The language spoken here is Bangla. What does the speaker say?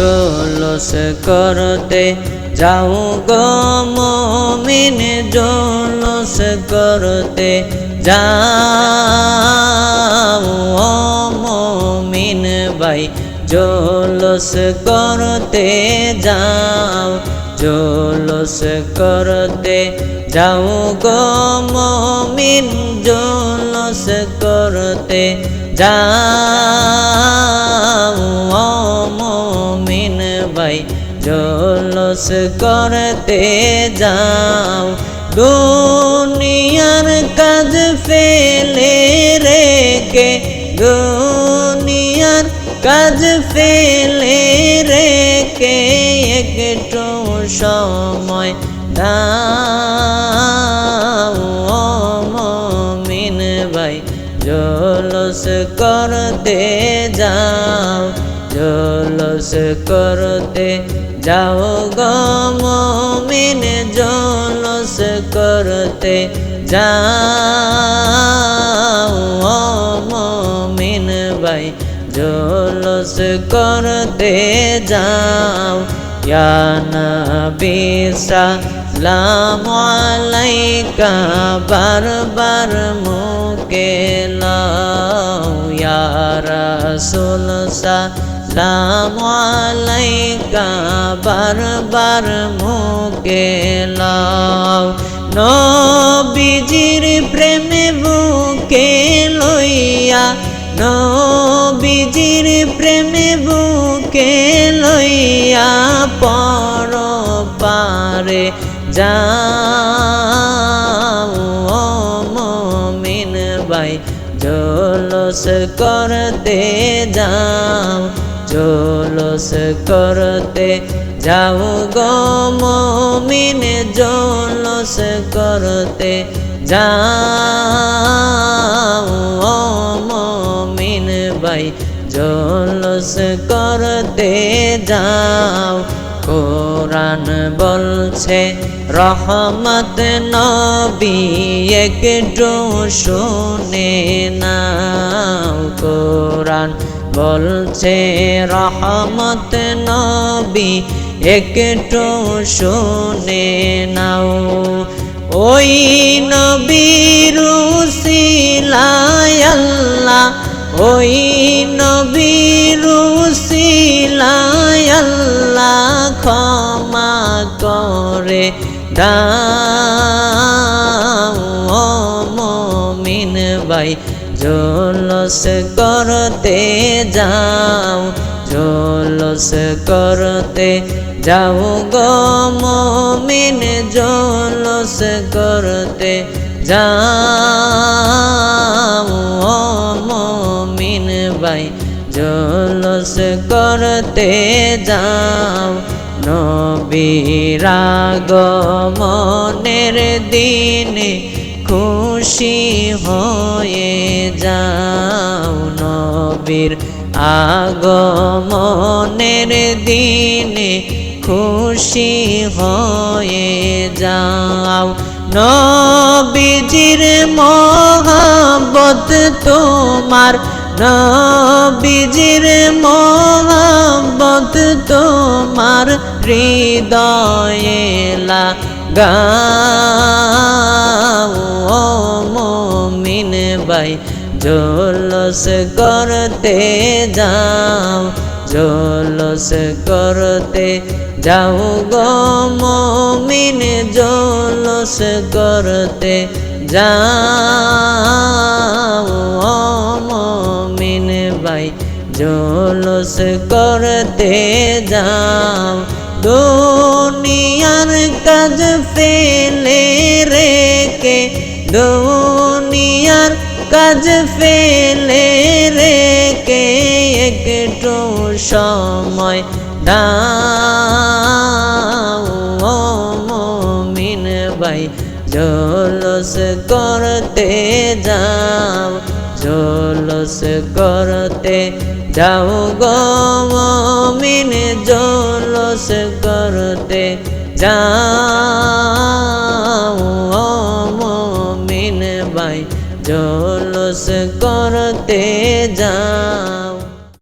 জলস করতে যাও গো মমিন, জলস করতে ও মমিন ভাই, জলস করতে যাও, জলস করতে যাও গো মমিন, জলস করতে যাও। জলস করতে যাও। দুনিয়ার কাজ ফেলে রেখে, দুনিয়ার কাজ ফেলে রেখে একটু সময় দাও। মমিন ভাই, জলস করতে যাও, জলস করতে যাও গো মমিন, জলস করতে যাও। মমিন ভাই, জলস করতে যাও। নবী সালাম আলাইকা, বারবার মুকে লাও ইয়া রাসূল সালাম আলাইকা বারবার লাও। নবীজির প্রেমে বুকে লইয়া, নবীজির প্রেমে বুকে লইয়া পর পারে যা মমিন ভাই, জলস করতে যাও। জলস করতে যাও গো মমিন, জলস করতে যাও মমিন ভাই, জলস করতে যাও। কোরআন বলছে, রহমত নবী একটু শুনে নাও। কোরআন বলছে, রহমত নবী, একটু শুনে নাও। ওই নবীর আল্লাহ, ওই নবীর আল্লাহ ক্ষমা করে ও মমিন ভাই। জলস করতে যাও, জলস করতে যাও গো মমিন, জলস করতে যাও মমিন ভাই। জলস করতে যাও নবীরাগ মনের দিনে খুশি হয়ে যাও নবীর আগমনের দিনে। খুশি হয়ে যাও নবীজির মহাবত তোমার। নবীজির মহাবত তোমার হৃদয়ে লাগাও ও মমিন ভাই, জলস করতে যাও, জলস করতে যাও গো মমিন, জলস করতে যাও মমিন ভাই, জলস করতে যাও। দুনিয়ার কাজ ফেলে রেখে, দুনিয়ার কাজ ফেলে রেখে একটু সময় দাও মমিন ভাই, জলস করতে যাও। করতে যাও গো জলস করতে যাও মমিন ভাই জলস করতে যাও।